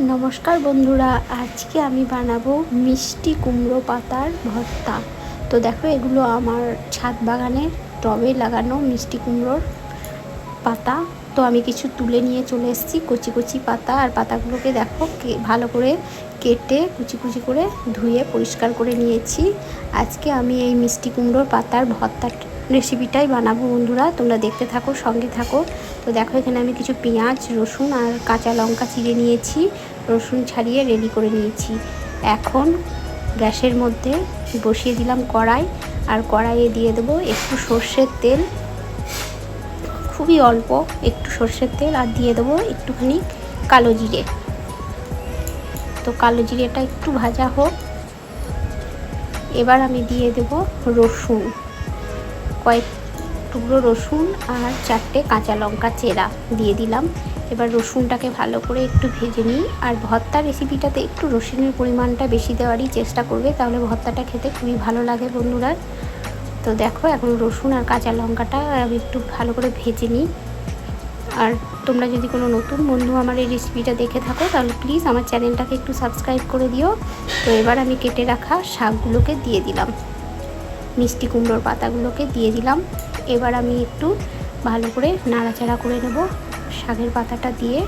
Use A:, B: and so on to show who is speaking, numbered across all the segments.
A: নমস্কার বন্ধুরা, আজকে আমি বানাবো মিষ্টি কুমড়ো পাতার ভর্তা। তো দেখো, এগুলো আমার ছাদ বাগানের টবে লাগানো মিষ্টি কুমড়োর পাতা। তো আমি কিছু তুলে নিয়ে চলে এসেছি, কচি কচি পাতা। আর পাতাগুলোকে দেখো ভালো করে কেটে, কুচি কুচি করে ধুয়ে পরিষ্কার করে নিয়েছি। আজকে আমি এই মিষ্টি কুমড়োর পাতার ভর্তা রেসিপিটাই বানাবো বন্ধুরা। তোমরা দেখতে থাকো, সঙ্গে থাকো। তো দেখো, এখানে আমি কিছু পেঁয়াজ, রসুন আর কাঁচা লঙ্কা চিড়ে নিয়েছি। রসুন ছাড়িয়ে রেডি করে নিয়েছি। এখন গ্যাসের মধ্যে বসিয়ে দিলাম কড়াই। আর কড়াইয়ে দিয়ে দেবো একটু সর্ষের তেল। খুবই অল্প একটু সর্ষের তেল আর দিয়ে দেবো একটুখানি কালো জিরে। তো কালো জিরেটা একটু ভাজা হোক। এবার আমি দিয়ে দেব রসুন। কয়েক টুকরো রসুন আর চারটে কাঁচা লঙ্কা চেরা দিয়ে দিলাম। এবার রসুনটাকে ভালো করে একটু ভেজে নিই। আর ভর্তা রেসিপিটাতে একটু রসুনের পরিমাণটা বেশি দেওয়ারই চেষ্টা করবে, তাহলে ভর্তাটা খেতে খুবই ভালো লাগে বন্ধুরা। তো দেখো, এখন রসুন আর কাঁচা লঙ্কাটা আমি একটু ভালো করে ভেজে নিই। আর তোমরা যদি কোনো নতুন বন্ধু আমার এই রেসিপিটা দেখে থাকো, তাহলে প্লিজ আমার চ্যানেলটাকে একটু সাবস্ক্রাইব করে দিও। তো এবার আমি কেটে রাখা শাকগুলোকে দিয়ে দিলাম। মিষ্টি কুমড়োর পাতাগুলোকে দিয়ে দিলাম। এবার আমি একটু ভালো করে নাড়াচাড়া করে নেব শাকের পাতাটা দিয়ে।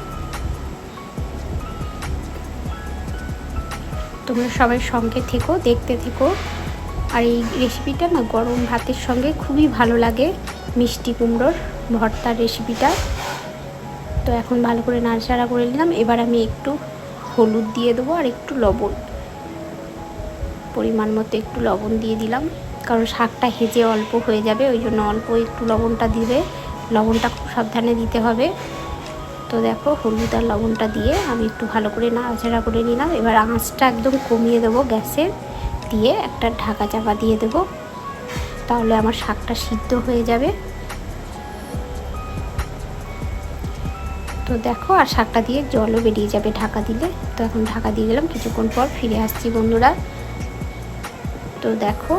A: তোমরা সবাই সঙ্গে থেকো, দেখতে থেকো। আর এই রেসিপিটা না গরম ভাতের সঙ্গে খুবই ভালো লাগে, মিষ্টি কুমড়োর ভর্তার রেসিপিটা। তো এখন ভালো করে নাড়াচাড়া করে নিলাম। এবার আমি একটু হলুদ দিয়ে দেবো আর একটু লবণ। পরিমাণ মতো একটু লবণ দিয়ে দিলাম। কারণ শাকটা হেজে অল্প হয়ে যাবে, ওই জন্য অল্প একটু লবণটা দিলে লবণটা খুব সাবধানে দিতে হবে। তো দেখো, হলুদ আর লবণটা দিয়ে আমি একটু ভালো করে নাড়াচাড়া করে নিলাম। এবার আঁচটা একদম কমিয়ে দেবো গ্যাসের দিয়ে একটা ঢাকা চাপা দিয়ে দেবো। তাহলে আমার শাকটা সিদ্ধ হয়ে যাবে। তো দেখো, আর শাকটা দিয়ে জলও বেরিয়ে যাবে ঢাকা দিলে। তো এখন ঢাকা দিয়ে গেলাম। কিছুক্ষণ পর ফিরে আসছি বন্ধুরা। তো দেখো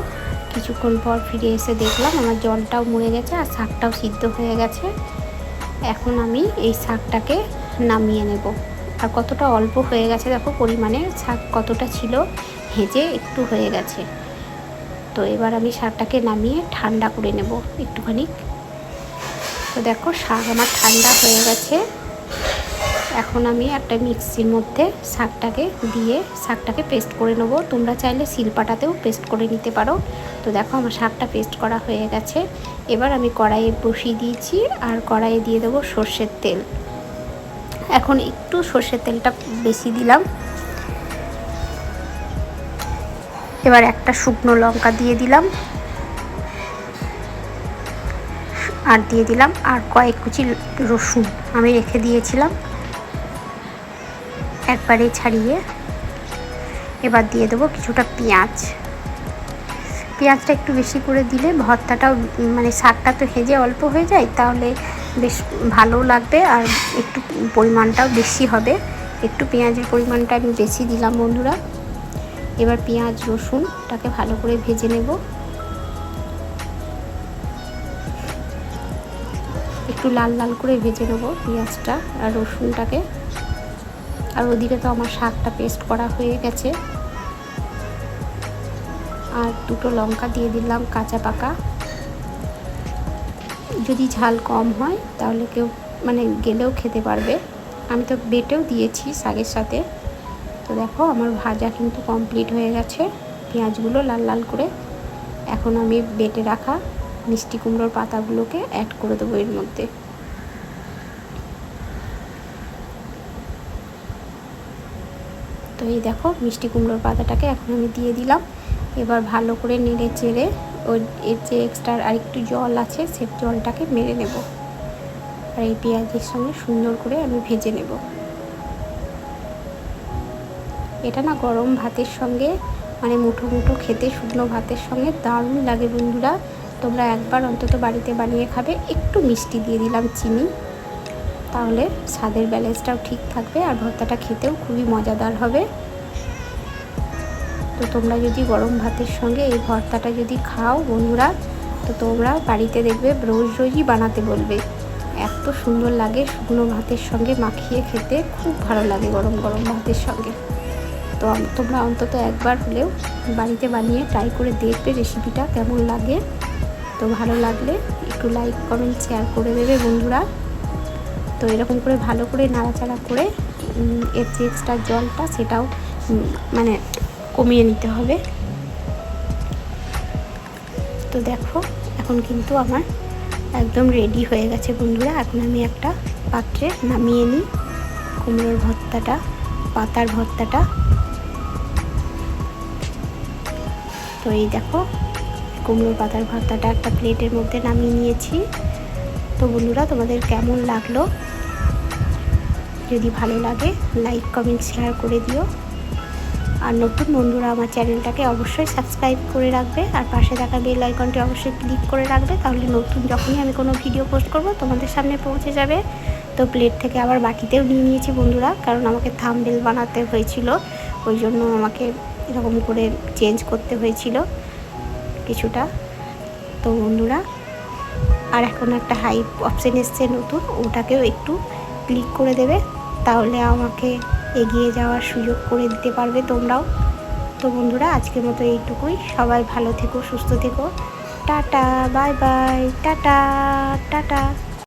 A: কিছুক্ষণ পর ফিরে এসে দেখলাম আমার জলটাও মরে গেছে আর শাকটাও সিদ্ধ হয়ে গেছে। এখন আমি এই শাকটাকে নামিয়ে নেব। আর কতটা অল্প হয়ে গেছে দেখো পরিমাণে, শাক কতটা ছিল হেজে একটু হয়ে গেছে। তো এবার আমি শাকটাকে নামিয়ে ঠান্ডা করে নেব একটুখানি। তো দেখো শাক আমার ঠান্ডা হয়ে গেছে। এখন আমি একটা মিক্সির মধ্যে শাকটাকে দিয়ে শাকটাকে পেস্ট করে নেব। তোমরা চাইলে শিলপাটাতেও পেস্ট করে নিতে পারো। তো দেখো আমার শাকটা পেস্ট করা হয়ে গেছে। এবার আমি কড়াইয়ে বসিয়ে দিয়েছি আর কড়াইয়ে দিয়ে দেবো সর্ষের তেল। এখন একটু সর্ষের তেলটা বেশি দিলাম। এবার একটা শুকনো লঙ্কা দিয়ে দিলাম। আর দিয়ে দিলাম আর কয়েক কুচি রসুন আমি রেখে দিয়েছিলাম। একবারে ছাড়িয়ে এবার দিয়ে দেবো কিছুটা পেঁয়াজ। পেঁয়াজটা একটু বেশি করে দিলে ভর্তাটাও মানে শাকটা তো হেজে অল্প হয়ে যায়, তাহলে বেশ ভালো লাগবে আর একটু পরিমাণটাও বেশি হবে। একটু পেঁয়াজের পরিমাণটা আমি বেশি দিলাম বন্ধুরা। এবার পেঁয়াজ রসুনটাকে ভালো করে ভেজে নেব। একটু লাল লাল করে ভেজে নেব পেঁয়াজটা আর রসুনটাকে। আর ওদিকে তো আমার শাকটা পেস্ট করা হয়ে গেছে। আর দুটো লঙ্কা দিয়ে দিলাম কাঁচা পাকা। যদি ঝাল কম হয় তাহলে কেউ মানে গেলেও খেতে পারবে। আমি তো বেটেও দিয়েছি শাকের সাথে। তো দেখো আমার ভাজা কিন্তু কমপ্লিট হয়ে গেছে। পেঁয়াজগুলো লাল লাল করে এখন আমি বেটে রাখা মিষ্টি কুমড়োর পাতাগুলোকে অ্যাড করে দেবো এর মধ্যে। তো এই দেখো মিষ্টি কুমড়োর পাতাটাকে এখন আমি দিয়ে দিলাম। এবার ভালো করে নেড়ে চেড়ে ওই এর যে এক্সট্রা আর একটু জল আছে সে জলটাকে মেরে নেব। আর এই পেঁয়াজের সঙ্গে সুন্দর করে আমি ভেজে নেব। এটা না গরম ভাতের সঙ্গে মানে মুঠো মুঠো খেতে শুকনো ভাতের সঙ্গে দারুণ লাগে বন্ধুরা। তোমরা একবার অন্তত বাড়িতে বানিয়ে খাবে। একটু মিষ্টি দিয়ে দিলাম চিনি। তাহলে স্বাদের ব্যালেন্সটাও ঠিক থাকবে আর ভর্তাটা খেতেও খুবই মজাদার হবে। তো তোমরা যদি গরম ভাতের সঙ্গে এই ভর্তাটা যদি খাও বন্ধুরা, তো তোমরা বাড়িতে দেখবে রোজ রোজই বানাতে বলবে। এত সুন্দর লাগে শুকনো ভাতের সঙ্গে মাখিয়ে খেতে, খুব ভালো লাগে গরম গরম ভাতের সঙ্গে। তো তোমরা অন্তত একবার হলেও বাড়িতে বানিয়ে ট্রাই করে দেখবে রেসিপিটা কেমন লাগে। তো ভালো লাগলে একটু লাইক কমেন্ট শেয়ার করে দেবে বন্ধুরা। তো এরকম করে ভালো করে নাড়াচাড়া করে এর যে এক্সট্রা জলটা সেটাও মানে কমিয়ে নিতে হবে। তো দেখো, এখন কিন্তু আমার একদম রেডি হয়ে গেছে বন্ধুরা। এখন আমি একটা পাত্রে নামিয়ে নিই। কুমড়োর ভর্তাটা, পাতার ভর্তাটা। তো এই দেখো, কুমড়োর পাতার ভর্তাটা একটা প্লেটের মধ্যে নামিয়ে নিয়েছি। তো বন্ধুরা, তোমাদের কেমন লাগল? যদি ভালো লাগে লাইক কমেন্ট শেয়ার করে দিও। আর নতুন বন্ধুরা আমার চ্যানেলটাকে অবশ্যই সাবস্ক্রাইব করে রাখবে। আর পাশে থাকা বেল আইকনটি অবশ্যই ক্লিক করে রাখবে। তাহলে নতুন যখনই আমি কোনো ভিডিও পোস্ট করব, তোমাদের সামনে পৌঁছে যাবে। তো প্লেট থেকে আবার বাটিতেও নিয়ে নিয়েছি বন্ধুরা, কারণ আমাকে থামবেল বানাতে হয়েছিল। ওই জন্য আমাকে এরকম করে চেঞ্জ করতে হয়েছিল কিছুটা। তো বন্ধুরা আর এখন একটা হাই অপশান এসছে নতুন, ওটাকেও একটু ক্লিক করে দেবে, তাহলে আমাকে এগিয়ে যাওয়ার সুযোগ করে দিতে পারবে তোমরাও। তো বন্ধুরা, আজকের মতো এইটুকুই। সবাই ভালো থেকো, সুস্থ থেকো। Tata bye bye tata tata.